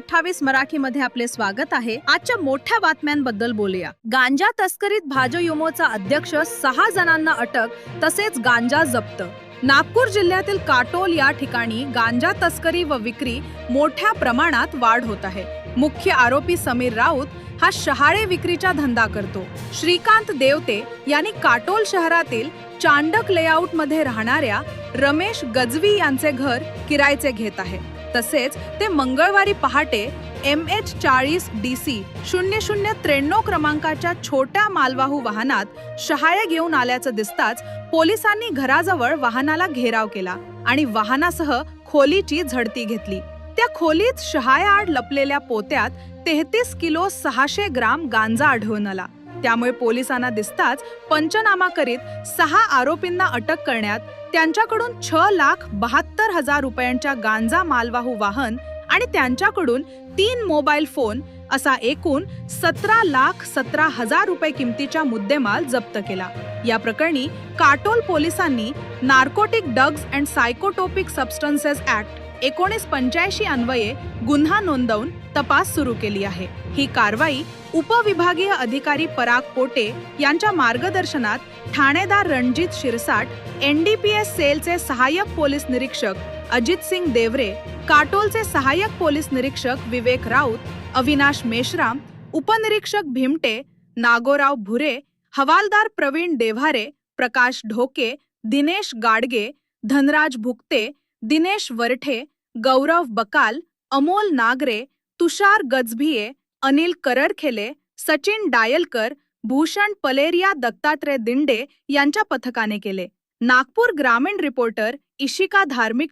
अठ्ठावीस मराठी मध्ये आपले स्वागत आहे. आजच्या मोठ्या बातम्यांबद्दल बोलूया. गांजा तस्करीत भाजयुमोचा अध्यक्ष सहा जणांना अटक तसेच गांजा जप्त. नागपूर जिल्ह्यातील काटोल या ठिकाणी गांजा तस्करी व विक्री मोठ्या प्रमाणात वाढ होत आहे. मुख्य आरोपी समीर राऊत हा शहाळे विक्रीचा धंदा करतो. श्रीकांत देवते यांनी काटोल शहरातील चांडक लेआउटमध्ये राहणाऱ्या रमेश गजवी यांचे घर किरायचे घेत आहे. तसेच ते मंगळवारी पहाटे एम एच चाळीस डी सी शून्य शून्य त्र्याण्णव क्रमांकाच्या छोट्या मालवाहू वाहनात शहाळे घेऊन आल्याचं दिसताच पोलिसांनी घराजवळ वाहनाला घेराव केला आणि वाहनासह खोलीची झडती घेतली. त्या खोलीत शहायाआड लपलेल्या पोत्यात तेहतीस किलो सहाशे ग्राम गांजा आढळून आला. त्यामुळे पोलिसांना दिसताच पंचनामा करीत सहा आरोपींना अटक करण्यात त्यांच्याकडून छ लाख बहात्तर हजार रुपयांच्या गांजा मालवाहू वाहन आणि त्यांच्याकडून तीन मोबाईल फोन असा एकूण सतरा लाख सतरा हजार रुपये किमतीचा मुद्देमाल जप्त केला. या प्रकरणी काटोल पोलिसांनी narcotic drugs and psychotropic substances act एकोणीस पंच्याऐंशी अन्वये गुन्हा नोंदवून तपास सुरू केली आहे. ही कारवाई उपविभागीय अधिकारी पराग पोटे यांच्या मार्गदर्शनात ठाणेदार रणजित शिरसाट एनडीपीएस सेलचे सहाय्यक पोलीस निरीक्षक अजित सिंग देवरे काटोलचे सहाय्यक पोलीस निरीक्षक विवेक राऊत अविनाश मेश्राम उपनिरीक्षक भीमटे नागोराव भुरे हवालदार प्रवीण देव्हारे प्रकाश ढोके दिनेश गाडगे धनराज भुक्ते दिनेश वरठे गौरव बकाल अमोल नागरे तुषार गजभिये अनिल करडखेले सचिन डायलकर भूषण पलेरिया दत्तात्रय दिंडे यांच्या पथकाने केले. नागपूर ग्रामीण रिपोर्टर इशिका धार्मिक